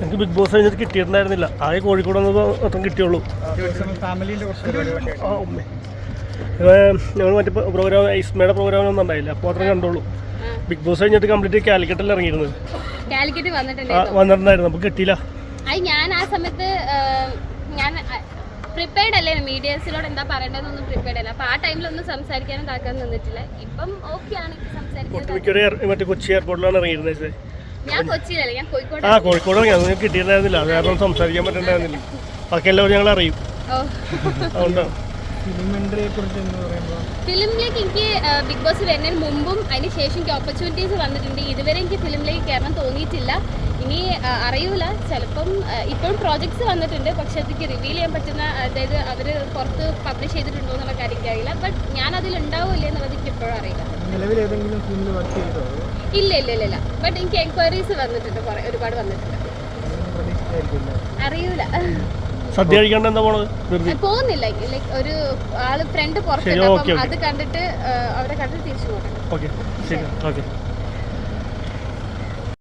നമുക്ക് big Boss കഴിഞ്ഞിട്ട് കിട്ടിയിട്ടുണ്ടായിരുന്നില്ല. ആകെ കോഴിക്കോട് വന്നത് മാത്രം കിട്ടിയുള്ളൂ. ആ ഉമ്മേ. ഞങ്ങൾ മറ്റേ പ്രോഗ്രാം ഐസ്മയുടെ ഒന്നും ഉണ്ടായില്ല. അപ്പോൾ അത്രയും കണ്ടുള്ളൂ. ബിഗ് ബോസ് കഴിഞ്ഞിട്ട് കംപ്ലീറ്റ് കാലിക്കറ്റിൽ ഇറങ്ങിയിരുന്നത്. വന്നിട്ടുണ്ടായിരുന്നു. നമുക്ക് കിട്ടിയില്ല. ഞാൻ ആ സമയത്ത് ഞാൻ പ്രിപ്പയർഡ് അല്ലേ? മീഡിയസിനോട് എന്താ പറയേണ്ടതെന്നൊന്നും പ്രിപ്പയർഡ് അല്ല. അപ്പൊ ആ ടൈമിൽ ഒന്നും സംസാരിക്കാനും താക്കാൻ നിന്നിട്ടില്ല. ഇപ്പം ഓക്കെ ആണ്. ഇപ്പൊ സംസാരിക്കുന്നത് മറ്റേ കൊച്ചി എയർപോർട്ടിലാണ് ഇറങ്ങിയിരുന്നത്. ആ കോഴിക്കോട് അതൊന്നും കിട്ടിയിട്ടുണ്ടായിരുന്നില്ല. അത് കാരണം സംസാരിക്കാൻ പറ്റുന്നുണ്ടായിരുന്നില്ല ബാക്കി എല്ലാവരും ഞങ്ങൾ അറിയും. അതുകൊണ്ടാണ് ഫിലിമിലേക്ക് എനിക്ക് ബിഗ് ബോസ് വരുന്നതിന് മുമ്പും അതിന് ശേഷം എനിക്ക് ഓപ്പർച്യൂണിറ്റീസ് വന്നിട്ടുണ്ട്. ഇതുവരെ എനിക്ക് ഫിലിമിലേക്ക് കയറാൻ തോന്നിയിട്ടില്ല. ഇനി അറിയൂല. ചിലപ്പം ഇപ്പോഴും പ്രോജക്ട്സ് വന്നിട്ടുണ്ട്. പക്ഷെ അതിക്ക് റിവീൽ ചെയ്യാൻ പറ്റുന്ന അതായത് അവർ പുറത്ത് പബ്ലിഷ് ചെയ്തിട്ടുണ്ടോ എന്നുള്ള കാര്യം എനിക്കറിയില്ല. ബട്ട് ഞാൻ അതിൽ ഉണ്ടാവില്ല എന്നുള്ളത് എനിക്ക് ഇപ്പോഴും അറിയില്ല ഇല്ല ഇല്ല ഇല്ല ഇല്ല. ബട്ട് എനിക്ക് എൻക്വയറീസ് വന്നിട്ടുണ്ട് കുറെ ഒരുപാട് വന്നിട്ടുണ്ട്. അറിയൂല. സദ്യ കഴിക്കാണ്ട് എന്താ പോണത്? പോകുന്നില്ല ലൈക്ക് ഒരു ആൾ ഫ്രണ്ട് പുറത്തുണ്ട്. അപ്പം. അത് കണ്ടിട്ട് അവരെ കണ്ടിട്ട് തിരിച്ചു പോകണം. ഓക്കെ ശരി ഓക്കെ.